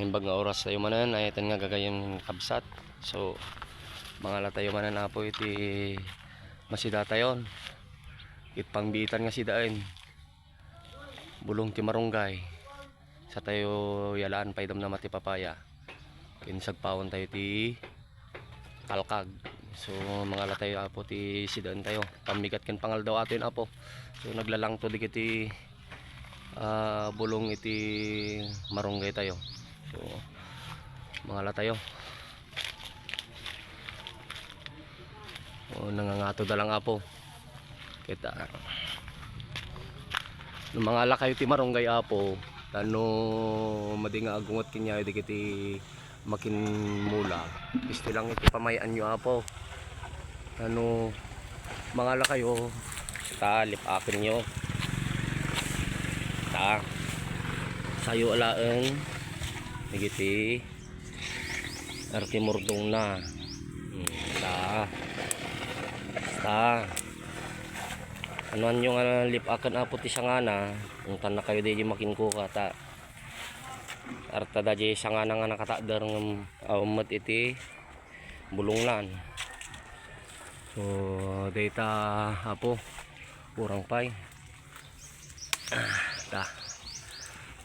Yung bag nga oras tayo manan ay ito nga gagayang kabsat. So mga tayo manan na po iti masida tayon. It pangbitan nga sidain. Bulong ti marunggay. Sa tayo yalaan pa idam na mati papaya. Kinsag pawon tayo ti kalkag. So mga tayo apo ti sidaan tayo. Pamigat ken pangal daw ato yun apo. So naglalang to di kiti ah, bulong iti marunggay tayo. So, mga tayo. O, nangangato da lang apo. Kita. Nung mga lakay ti marunggay apo, tano madinga agungot kinya di kiti makin mula. Isti lang iti pamayan nyo apo. Ano mga lakayo ta lip akin nyo. Ta sayo alaeng Nagiti Arki murdong na. Ta Ta Anuan yung uh, lip akan apo ti sangana Kung tan na kayo di makin ko ka ta. Arta da di sangana nga nakatadar ng aumat iti Bulunglan So data apo. Kurang pay. Ah, Ta.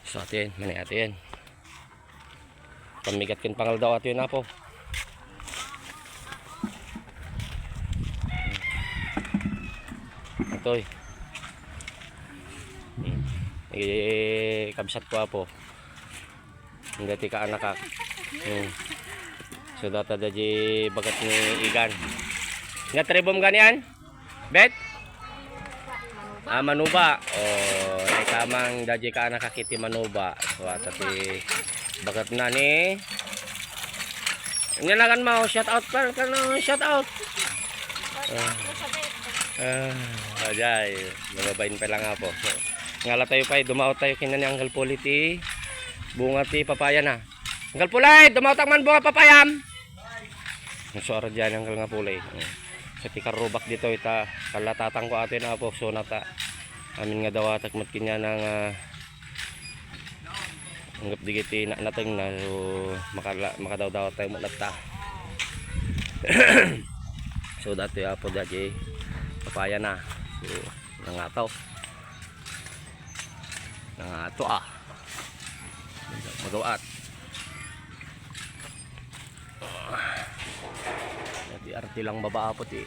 So atin, mani atin Pamigat kin pangal daw ato yun na po. Ito eh. Hmm. Eh, kabsat ko po. Hindi ti ka anak ka. Hmm. So data da di bagat ni igan. Nga tribom ganyan? Bet? Ah, manuba. Oh, tamang daji ka anak kakiti manuba. So ata ti bagat na ni Nga na kan mau shout out pa kan shout out. Ah, ah, ajay. Magabain pa lang ako. So, ngala tayo pa, dumaot tayo kina ni Uncle Puli ti bunga ti papaya na. Uncle Pulay, dumaot ang man bunga papayam. Ang suara dyan Uncle nga. Sa ti karubak dito ita kalatatang ko atin na po so nata. Amin nga daw atak mat kinya ng ah, Anggap di kiti na nating na so makala makadaw-daw tayo mo ta. so dati apo dati papaya na. So nangataw. Nangato ah. Magawaat. Dati arti lang baba apo ti.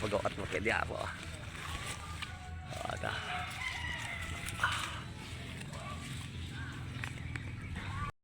Magawaat mo kaya di apo ah.